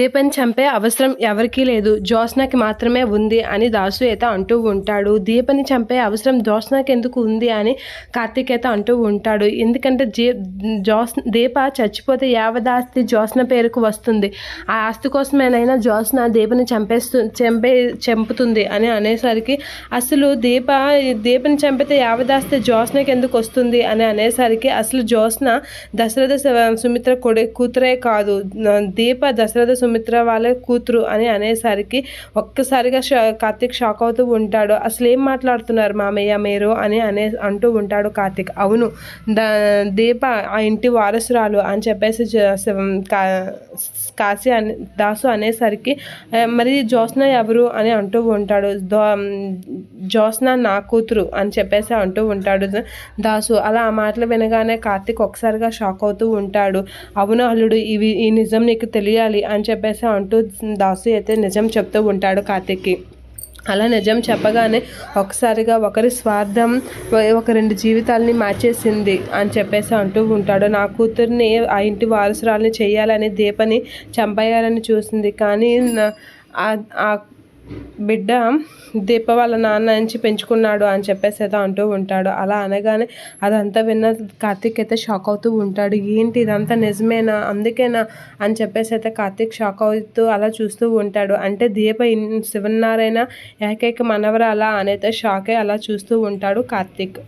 దీపని చంపే అవసరం ఎవరికీ లేదు. జోస్నాకి మాత్రమే ఉంది అని దాసు అయితే అంటూ ఉంటాడు. దీపని చంపే అవసరం జోస్నాకి ఎందుకు ఉంది అని కార్తీక్ అయితే అంటూ ఉంటాడు. ఎందుకంటే జీ దీప చచ్చిపోతే యావదాస్తి జోస్న పేరుకు వస్తుంది. ఆ ఆస్తి కోసమేనైనా జోస్న దీపని చంపేస్తు చంపే చంపుతుంది అని అనేసరికి అసలు దీప దీపని చంపితే యావదాస్తి జోస్నకి ఎందుకు వస్తుంది అని అనేసరికి అసలు జోస్న దశరథ స- సుమిత్ర కొడి కూతురే కాదు. దీప దశరథ సుమిత్ర వాళ్ళ కూతురు అని అనేసరికి ఒక్కసారిగా షా షాక్ అవుతూ ఉంటాడు. అసలు ఏం మాట్లాడుతున్నారు మామయ్య మీరు అని అనే అంటూ ఉంటాడు కార్తిక్. అవును ద దీప ఆ ఇంటి వారసురాలు అని చెప్పేసి కాశీ అని దాసు అనేసరికి మరి జ్యోత్స్న ఎవరు? అని అంటూ ఉంటాడు. దో నా కూతురు అని చెప్పేసి అంటూ ఉంటాడు. దాసు అలా ఆ మాటలు వినగానే కార్తిక్ ఒకసారిగా షాక్ అవుతూ ఉంటాడు. అవును అల్లుడు ఇవి ఈ నిజం నీకు తెలియాలి అని చెప్పేసి అంటూ దాసు అయితే నిజం చెప్తూ ఉంటాడు కార్తిక్కి. అలా నిజం చెప్పగానే ఒకసారిగా ఒకరి స్వార్థం ఒక రెండు జీవితాలని మార్చేసింది అని చెప్పేసి అంటూ ఉంటాడు. నా కూతుర్ని ఆ ఇంటి వారసురాలని చేయాలని దీపని చంపేయాలని చూసింది. కానీ నా- ఆ బిడ్డ దీప వాళ్ళ నాన్న నుంచి పెంచుకున్నాడు అని చెప్పేసి అయితే అంటూ ఉంటాడు. అలా అనగానే అదంతా విన్న కార్తీక్ అయితే షాక్ అవుతూ ఉంటాడు. ఏంటి ఇదంతా నిజమేనా? అందుకేనా? అని చెప్పేసి అయితే కార్తీక్ షాక్ అవుతూ అలా చూస్తూ ఉంటాడు. అంటే దీప ఇన్- శివనారాయణ ఏకైక మనవరాలా అని అయితే షాకే అలా చూస్తూ ఉంటాడు కార్తీక్.